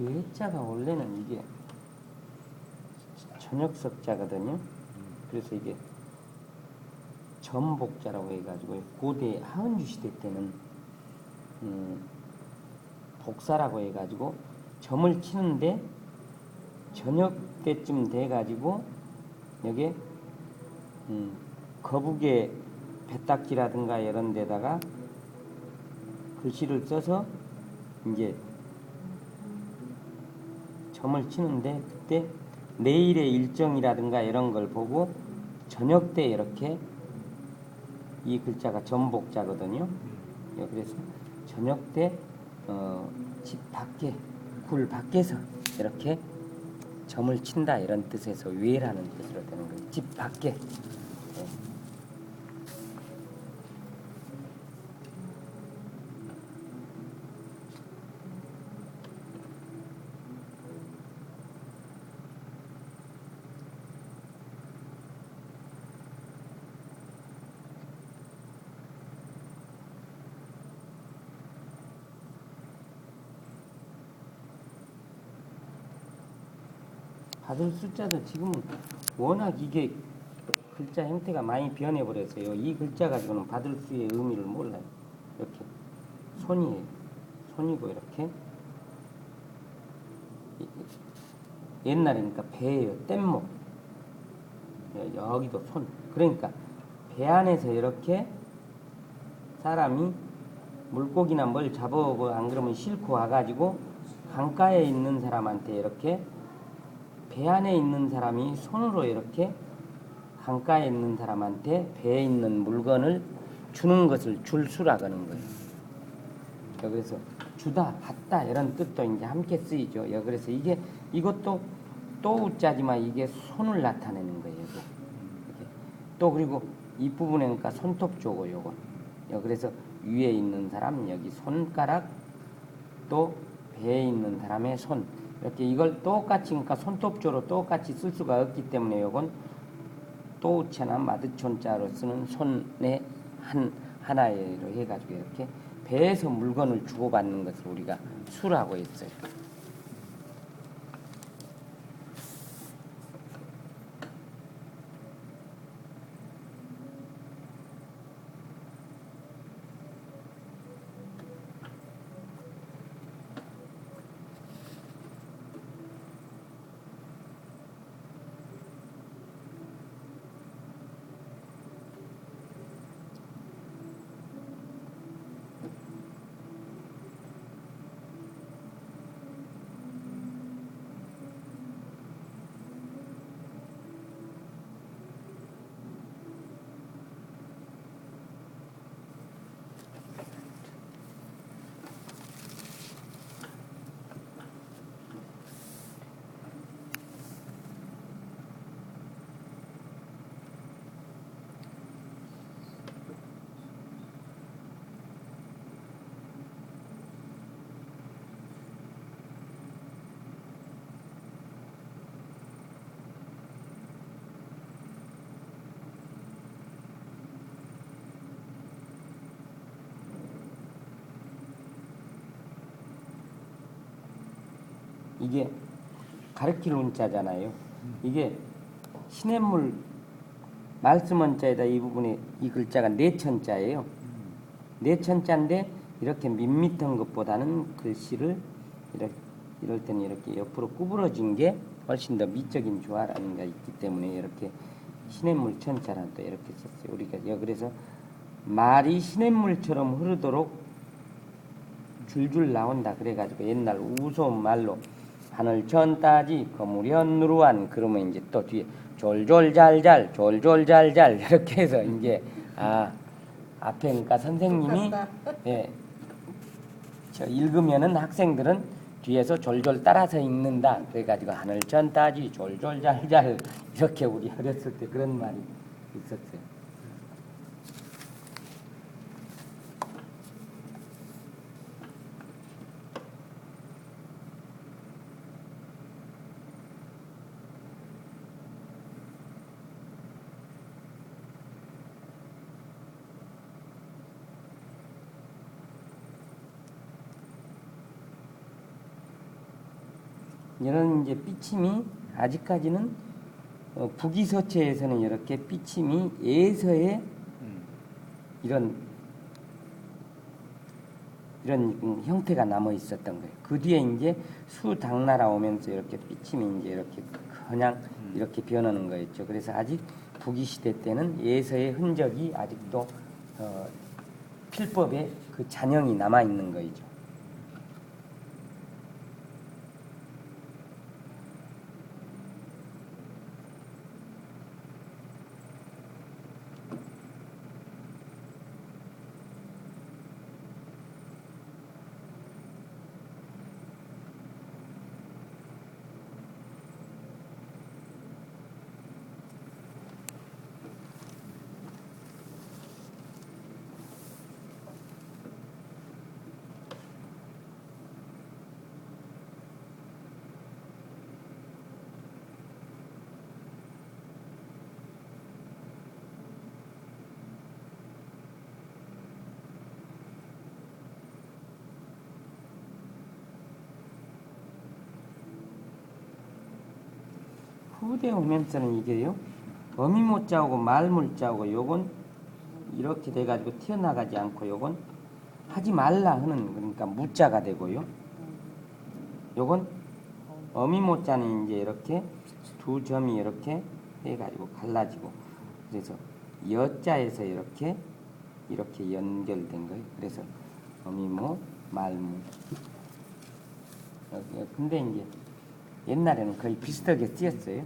예자가 원래는 이게 전역석자거든요. 그래서 이게 전복자라고 해가지고 고대 하은주 시대 때는 음, 복사라고 해가지고 점을 치는데 저녁 때쯤 돼가지고 여기 음, 거북의 배딱지라든가 이런 데다가 글씨를 써서 이제 점을 치는데 그때 내일의 일정이라든가 이런 걸 보고 저녁 때 이렇게 이 글자가 전복자거든요. 예, 그래서 저녁 때 어, 집 밖에 굴 밖에서 이렇게 점을 친다 이런 뜻에서 외라는 뜻으로 되는 거예요. 집 밖에. 받을 숫자도 지금은 워낙 이게 글자 형태가 많이 변해 버렸어요. 이 글자 가지고는 받을 수의 의미를 몰라요. 이렇게 손이에요. 손이고 이렇게 이- 옛날에니까 배예요. 뗏목. 여- 여기도 손. 그러니까 배 안에서 이렇게 사람이 물고기나 뭘 잡아오고 안 그러면 싣고 와가지고 강가에 있는 사람한테 이렇게 배 안에 있는 사람이 손으로 이렇게 강가에 있는 사람한테 배에 있는 물건을 주는 것을 줄수라고 하는 거예요. 여, 그래서 주다, 받다 이런 뜻도 이제 함께 쓰이죠. 여, 그래서 이게 이것도 또 우자지만 이게 손을 나타내는 거예요. 또 그리고 이 부분에 그러니까 손톱 조고 요건. 여, 그래서 위에 있는 사람 여기 손가락 또 배에 있는 사람의 손 이렇게 이걸 똑같이 그러니까 손톱조로 똑같이 쓸 수가 없기 때문에 요건 또우체나 마드촌자로 쓰는 손의 한 하나로 해가지고 이렇게 배에서 물건을 주고받는 것을 우리가 수라고 했어요. 이게 가르칠 운자잖아요. 이게 시냇물 말씀 원자에다 이 부분에 이 글자가 내천자예요. 내천자인데 이렇게 밋밋한 것보다는 글씨를 이렇게 이럴 때는 이렇게 옆으로 구부러진 게 훨씬 더 미적인 조화라는 게 있기 때문에 이렇게 시냇물 천자라는 또 이렇게 썼어요. 우리가 여 그래서 말이 시냇물처럼 흐르도록 줄줄 나온다 그래가지고 옛날 우스운 말로 하늘 천따지 거무련 누르한 그러면 이제 또 뒤에 졸졸잘잘 졸졸잘잘 이렇게 해서 이제 아 앞에 그러니까 선생님이 예, 저 읽으면은 학생들은 뒤에서 졸졸 따라서 읽는다 그래가지고 하늘 천따지 졸졸잘잘 이렇게 우리 어렸을 때 그런 말이 있었어요. 이런 이제 삐침이 아직까지는 어, 북이서체에서는 이렇게 삐침이 예서의 음. 이런 이런 음, 형태가 남아 있었던 거예요. 그 뒤에 이제 수당나라 오면서 이렇게 삐침이 이제 이렇게 그냥 음. 이렇게 변하는 거였죠. 그래서 아직 북이 시대 때는 예서의 흔적이 아직도 어, 필법에 그 잔영이 남아 있는 거이죠. 후대 오면서는 이게요. 어미모자하고 말물자하고 요건 이렇게 돼가지고 튀어나가지 않고 요건 하지 말라 하는 그러니까 무자가 되고요. 요건 어미모자는 이제 이렇게 두 점이 이렇게 해가지고 갈라지고 그래서 여자에서 이렇게 이렇게 연결된 거예요. 그래서 어미모 말무. 어, 어, 근데 이제 옛날에는 거의 비슷하게 쓰였어요.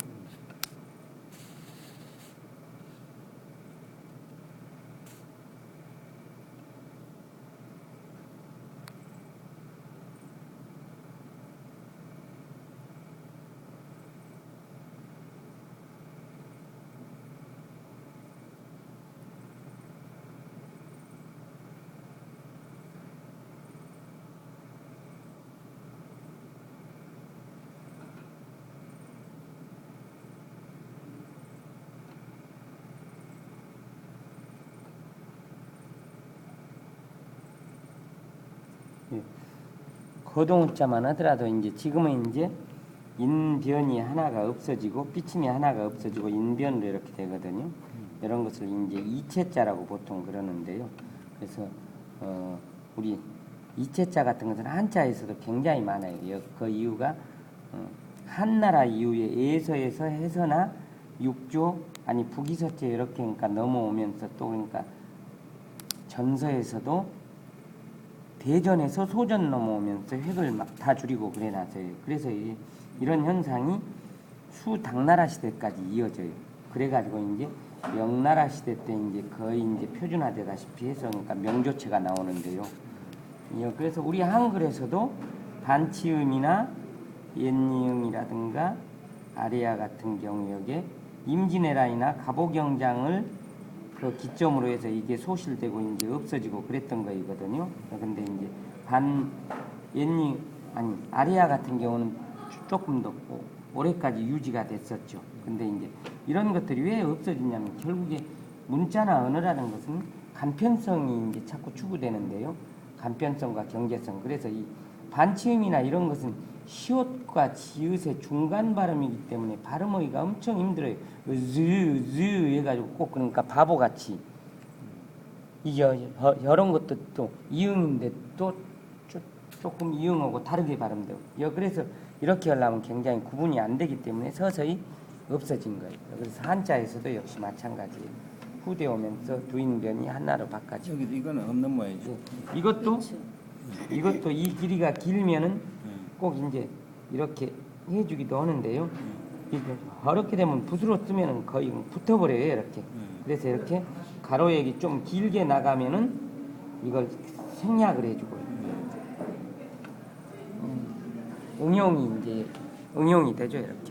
거동자만 하더라도 이제 지금은 이제 인변이 하나가 없어지고 삐침이 하나가 없어지고 인변으로 이렇게 되거든요. 이런 것을 이제 이체자라고 보통 그러는데요. 그래서 어 우리 이체자 같은 것은 한자에서도 굉장히 많아요. 여- 그 이유가 어, 한나라 이후에 예서에서 해서나 육조 아니 북이서체 이렇게 그러니까 넘어오면서 또 그러니까 전서에서도 대전에서 소전 넘어오면서 획을 막 다 줄이고 그래놨어요. 그래서 이, 이런 현상이 수 당나라 시대까지 이어져요. 그래가지고 이제 명나라 시대 때 이제 거의 이제 표준화되다시피 해서 그러니까 명조체가 나오는데요. 예, 그래서 우리 한글에서도 반치음이나 옛니음이라든가 아리아 같은 경우 여기에 임진왜란이나 갑오경장을 그 기점으로 해서 이게 소실되고 이제 없어지고 그랬던 거이거든요. 근데 이제 반 옛니 아니 아리아 같은 경우는 조금 더 오- 오래까지 유지가 됐었죠. 근데 이제 이런 것들이 왜 없어지냐면 결국에 문자나 언어라는 것은 간편성이 이제 자꾸 추구되는데요. 간편성과 경계성. 그래서 이 반치음이나 이런 것은 시옷과 지읒의 중간 발음이기 때문에 발음하기가 엄청 힘들어요. 즈, 즈 해가지고 꼭 그러니까 바보같이. 이 여, 여, 이런 것도 또 이응인데 또 조, 조금 이응하고 다르게 발음돼요. 여, 그래서 이렇게 하려면 굉장히 구분이 안 되기 때문에 서서히 없어진 거예요. 그래서 한자에서도 역시 마찬가지예요. 후대 오면서 두인변이 하나로 바꿔지고. 여기 이거는 없는 모양이죠. 예. 이것도 이것도 이 길이가 길면은 음. 꼭 이제 이렇게 해주기도 하는데요. 이게 어렵게 되면 붓으로 쓰면은 거의 붙어버려요 이렇게. 음. 그래서 이렇게 가로액이 좀 길게 나가면은 이걸 생략을 해주고요. 음, 응용이 이제 이렇게 응용이 되죠 이렇게.